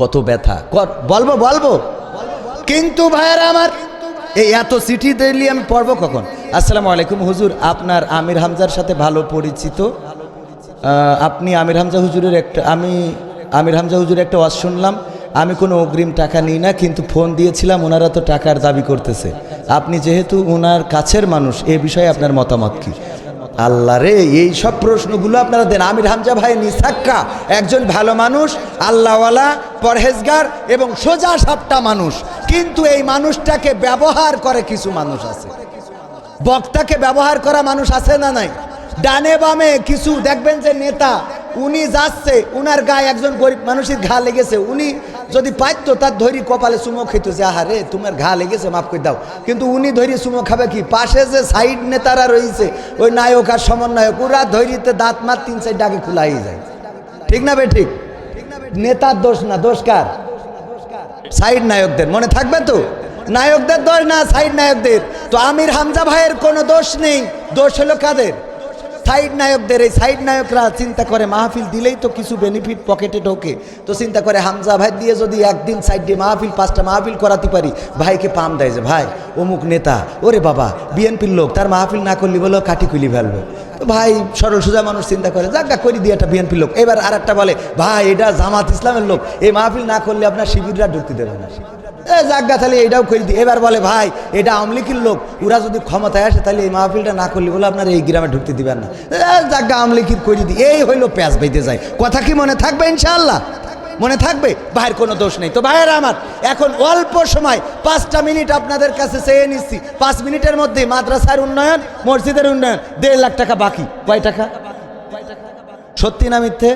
কত ব্যথা। বলব বলব। কিন্তু ভাইয়েরা আমার এই এত চিঠি দিলি আমি পড়ব কখন? আসসালামু আলাইকুম হুজুর। আপনার আমির হামজার সাথে ভালো পরিচিত। আপনি আমির হামজা হুজুরের একটা আমি আমির হামজা হুজুরের একটা ওয়াজ শুনলাম। আমি কোনো অগ্রিম টাকা নিই না কিন্তু ফোন দিয়েছিলাম ওনারা তো টাকার দাবি করতেছে। আপনি যেহেতু ওনার কাছের মানুষ এ বিষয়ে আপনার মতামত কি? আল্লাহ রে, এই সব প্রশ্নগুলো আপনারা দেন। আমির হামজা ভাই নিসাক্কা একজন ভালো মানুষ, আল্লাহওয়ালা, পরহেজগার এবং সোজা সাপটা মানুষ। কিন্তু এই মানুষটাকে ব্যবহার করে কিছু মানুষ আছে। বক্তাকে ব্যবহার করা মানুষ আছে না নাই? ডানে বামে কিছু দেখবেন যে নেতা উনি যাচ্ছে, উনার গায়ে একজন গরিব মানুষের ঘা লেগেছে, উনি যদি পাইতো তার ধরি কপালে চুমো খেত যে, আহারে, তোমার ঘা লেগেছে, মাফ করে দাও। কিন্তু উনি ধরি চুমো খাবে কি? পাশে যে সাইড নেতারা রয়েছে, ওই নায়ক আর সমন্বয়ক, ওরা ধরিতে দাঁত মার তিন সাইড খোলা হয়ে যায়। ঠিক না বে ঠিক? নেতার দোষ না, দোষ কার? সাইড নায়কদের, মনে থাকবে তো? নায়কদের দোষ না, সাইড নায়কদের? তো আমির হামজা ভাইয়ের কোনো দোষ নেই, দোষ হলো কাদের? সাইড নায়কদের, এই সাইড নায়করা চিন্তা করে মাহফিল দিলেই তো কিছু বেনিফিট পকেটে ঢোকে। তো চিন্তা করে হামজা ভাই দিয়ে যদি একদিন সাইড দিয়ে মাহফিল, পাঁচটা মাহফিল করাতে পারি, ভাইকে পাম দেয় যে, ভাই, অমুক নেতা, ওরে বাবা, বিএনপির লোক, তার মাহফিল না করলি বলো কাটি কুলি ফেলবে। তো ভাই সরল সোজা মানুষ চিন্তা করে জাগা করি দিয়ে একটা বিএনপির লোক। এবার আর একটা বলে, ভাই, এটা জামাত ইসলামের লোক, এই মাহফিল না করলে আপনার শিবিররা ঢুকতে দেবে না। এ তাহলে এটাও করে দিই এবার বলে, ভাই, এটা আমলিকির লোক, ওরা যদি ক্ষমতায় আসে, তাহলে এই মাহফিলটা না করলে বলে আপনার এই গ্রামে ঢুকতে দিবেন না। জাগা আমলিকির করে দিই এই হইল প্যাঁচ বাইতে যায়। কথা কি মনে থাকবে ইনশাআল্লাহ? মনে থাকবে? ভাইয়ের কোনো দোষ নেই। তো ভাইয়ের আমার, এখন অল্প সময়, পাঁচটা মিনিট আপনাদের কাছে চেয়ে নিচ্ছি। পাঁচ মিনিটের মধ্যে মাদ্রাসার উন্নয়ন, মসজিদের উন্নয়ন, দেড় লাখ টাকা বাকি। কয় টাকা? সত্যি না মিথ্যে?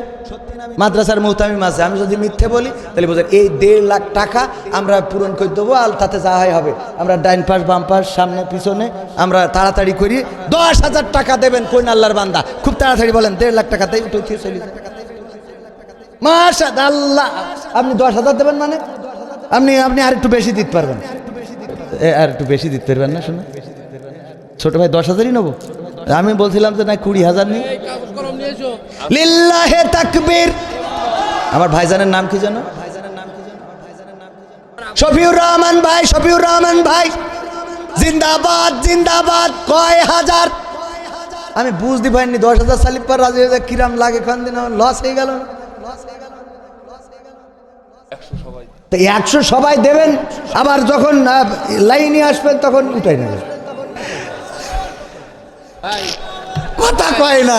মাদ্রাসার মৌতামি মাসে আমি যদি মিথ্যে বলি, তাহলে বোঝেন এই দেড় লাখ টাকা আমরা পূরণ করে দেবো, আর তাতে যা হয় হবে। আমরা ডাইন পাশ, বাম পাশ, সামনে, পিছনে, আমরা তাড়াতাড়ি করি। দশ হাজার টাকা দেবেন কোন আল্লাহর বান্দা? খুব তাড়াতাড়ি বলেন, দেড় লাখ টাকা দেয় উঠে চলে যান। আল্লাহ আপনি দশ হাজার দেবেন মানে? আপনি আপনি আর একটু বেশি দিতে পারবেন। আর একটু বেশি দিতে পারবেন না শোনা ছোট ভাই, দশ হাজারই নেব? আমি বলছিলাম যে না কুড়ি হাজার নিই লিল্লাহে তাকবীর। আমার ভাইজানের নাম কি জানো শফিউর রহমান ভাই শফিউর রহমান ভাই। জিন্দাবাদ জিন্দাবাদ কয় হাজার? আমি বুঝতে পারিনি দশ হাজার সালিপ পর রাজি হাজার কিরাম লাগে কোন দিন লস হয়ে গেল তো একশো সবাই দেবেন আবার যখন লাইনে আসবেন তখন উঠাই নেবেন। কথা কয় না।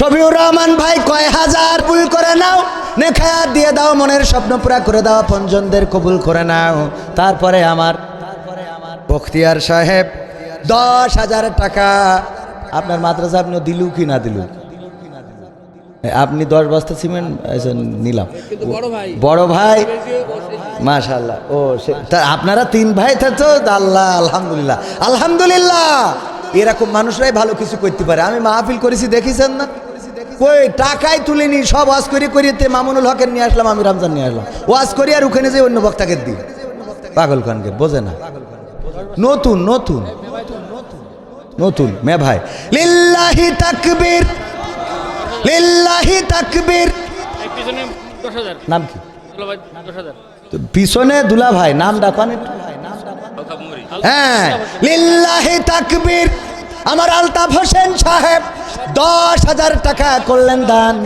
শফিউর রহমান ভাই কয় হাজার ভুল করে নাও নেখায়াত দিয়ে দাও মনের স্বপ্ন পুরা করে দাও পঞ্জনদের কবুল করে নাও। তারপরে আমার বখতিয়ার সাহেব দশ হাজার টাকা। আপনার মাদ্রাসা আপনি দিলু কি না দিলু? আপনি দশ বস্তা সিমেন্ট নিলাম। বড় ভাই। মাশাল্লাহ ও তা আপনারা তিন ভাই তো আল্লাহ আলহামদুলিল্লাহ। আলহামদুলিল্লাহ! এরকম মানুষরাই ভালো কিছু করতে পারে। আমি মাহফিল করেছি দেখেছেন না? কই, টাকাই তুলিনি, সব ওয়াজ করি করিতে মামুনুল হকের নিয়ে আসলাম, আমি রমজান নিয়ে আসলাম। ওয়াজ করি আর ওখানে যে অন্য বক্তাকে দিই। পাগল খানকে, বোঝে না? নতুন নতুন। নতুন, মে ভাই। লিল্লাহি তাকবীর লিল্লাহি তাকবীর। নাম কি? পিছনে দুলা ভাই, নাম ডাকান হ্যাঁ লিল্লাহি তাকবীর। আমার আলতাফ হোসেন সাহেব দশ হাজার টাকা করলেন দান।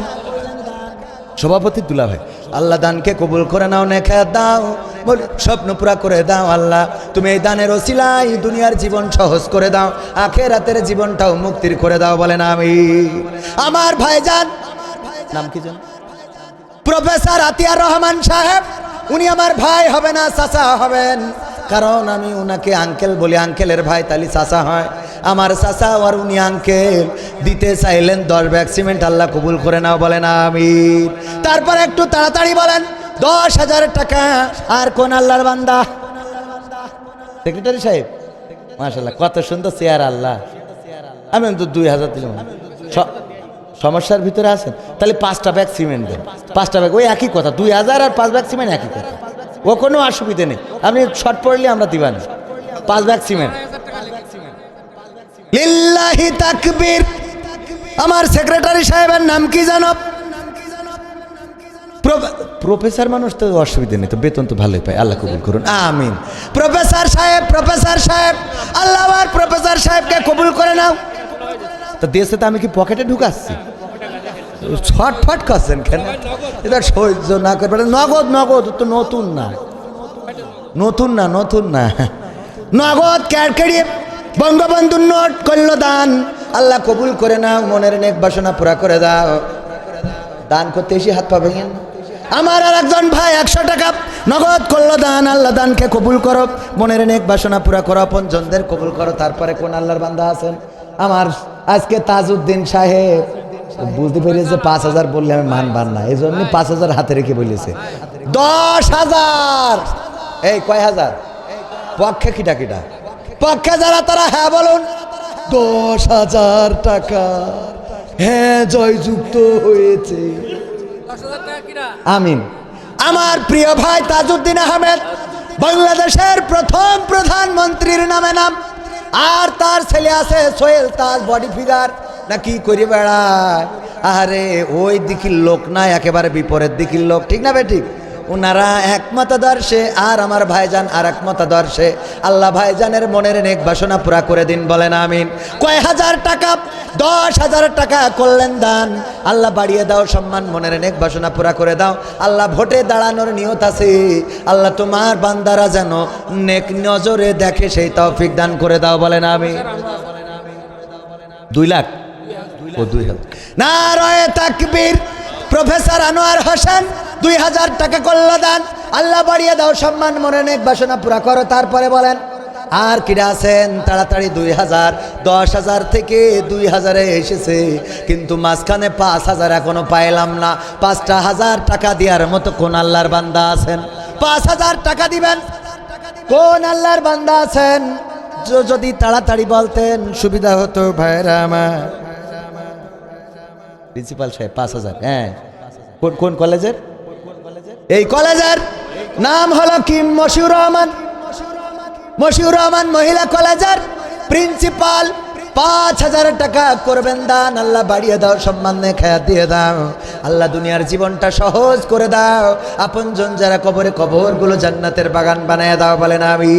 সভাপতি দুলা ভাই আল্লাহ দানকে কবুল করে নাও নেখা দাও। বল স্বপ্ন পুরা করে দাও আল্লাহ তুমি এই দানের ওসিলাই দুনিয়ার জীবন সহজ করে দাও আখেরাতের জীবনটাও মুক্তির করে দাও বলেন আমি। আমার ভাইজান নাম কি জান প্রফেসর আতিয়ার রহমান সাহেব উনি আমার ভাই হবে না চাচা হবেন। কারণ আমি উনাকে আঙ্কেল বলি আঙ্কেলের ভাই তালি চাচা হয়। আমার চাচা আর উনি আঙ্কেল দিতে চাইলেন দশ ব্যাগ সিমেন্ট আল্লাহ কবুল করে নাও, বলেন আমি তারপর একটু তাড়াতাড়ি বলেন, দশ হাজার টাকা, আর কোন আল্লাহর বান্দা? সেক্রেটারি সাহেব মাশাল্লাহ কত সুন্দর চেয়ার আল্লাহ। আমি তো দুই হাজার দিলাম। সমস্যার ভিতরে আছেন? তাহলে পাঁচটা ব্যাগ সিমেন্ট দেন। পাঁচটা ব্যাগ, ওই একই কথা, দুই হাজার আর পাঁচ ব্যাগ সিমেন্ট একই কথা। ও কোনো অসুবিধে নেই। আপনি শর্ট পড়লে আমরা দিবানি। পাঁচ ব্যাগ সিমেন্ট লিল্লাহি তাকবীর। আমার সেক্রেটারি সাহেবের নাম কি জানো? প্রফেসর মানুষ তো অসুবিধা নেই, তো বেতন তো ভালোই পায়, আল্লাহ কবুল করুন, আমিন। প্রফেসর সাহেব প্রফেসর সাহেব, আল্লাহ আমার প্রফেসর সাহেবকে কবুল করে নাও। তো দেশে তো আমি কি পকেটে ঢুকাচ্ছি? ছটফট করছেন কেন? এটা সহ্য না করবে নগদ নগদ, তো নতুন না। নতুন না নতুন না। নগদ ক্যাড়কেড়িয়ে বঙ্গবন্ধুর নোট করল দান। আল্লাহ কবুল করে নাও, মনের নেক বাসনা পুরা করে দাও। দান করতে এসে হাত পা ভেঙেন আমার আর একজন ভাই একশো টাকা নগদ করল দান। আল্লাহ দানকে কবুল করো, মনের নেক বাসনা পুরা করো আপন জনদের কবুল করো। তারপরে কোন আল্লাহর বান্দা আছেন? আমার আজকে তাজউদ্দিন সাহেব। বুঝতে পেরেছে পাঁচ হাজার বললে আমি মানবার না। এই জন্য পাঁচ হাজার হাতে রেখে বলেছে। দশ হাজার। এই কয় হাজার? পক্ষে কিটা কিটা? পক্ষে যারা তারা হ্যাঁ বলুন, দশ হাজার টাকা। হ্যাঁ জয়যুক্ত হয়েছে। আমিন। আমার প্রিয় ভাই তাজউদ্দিন আহমেদ, বাংলাদেশের প্রথম প্রধানমন্ত্রীর নামে নাম। আর তার ছেলে আছে সোহেল তাজ বডি ফিগার না কি করি বেড়ায়। আরে, ওই দিকির লোক না, একেবারে বিপরীত দিকির লোক, ঠিক না বে ঠিক? ওনারা এক মতাদর্শে, আর আমার ভাইজান আর এক মতাদর্শে। আল্লাহ ভাইজানের মনের নেক বাসনা পুরা করে দিন, বলেন আমিন। কয় হাজার টাকা, দশ হাজার টাকা করলেন দান। আল্লাহ বাড়িয়ে দাও, সম্মান, মনের নেক বাসনা পুরা করে দাও। আল্লাহ ভোটে দাঁড়ানোর নিয়ত আছে। আল্লাহ তোমার বান্দারা যেন নেক নজরে দেখে সেই তৌফিক দান করে দাও, বলেন আমি দুই লাখ? ও দুই হাজার। না রয়ে তাকবীর, প্রফেসর আনোয়ার হোসেন দুই হাজার টাকা করল দান। আল্লাহ বাড়িয়ে দাও, সম্মান মনে নেক বাসনা পুরা করো। তারপরে বলেন, আর কিরা আছেন? তাড়াতাড়ি দুই হাজার, দশ হাজার থেকে দুই হাজারে এসেছে। কিন্তু মাঝখানে পাঁচ হাজার এখনও পাইলাম না। পাঁচটা হাজার টাকা দেওয়ার মতো কোন আল্লাহর বান্দা আছেন? পাঁচ হাজার টাকা দিবেন। কোন আল্লাহর বান্দা আছেন? যদি তাড়াতাড়ি বলতেন, সুবিধা হতো ভাইরা আমার। প্রিন্সিপাল সাহেব, পাঁচ হাজার হ্যাঁ। কোন কোন কলেজের? এই কলেজের নাম হলো কিম মশিউর রহমান। মশিউর রহমান মহিলা কলেজের প্রিন্সিপাল। পাঁচ হাজার টাকা করবেন দান, আল্লাহ বাড়িয়ে দাও, সম্মানে খেয়া দিয়ে দাও। আল্লাহ দুনিয়ার জীবনটা সহজ করে দাও। আপনজন যারা কবরে কবরগুলো জান্নাতের বাগান বানায় দাও বলেন আমি।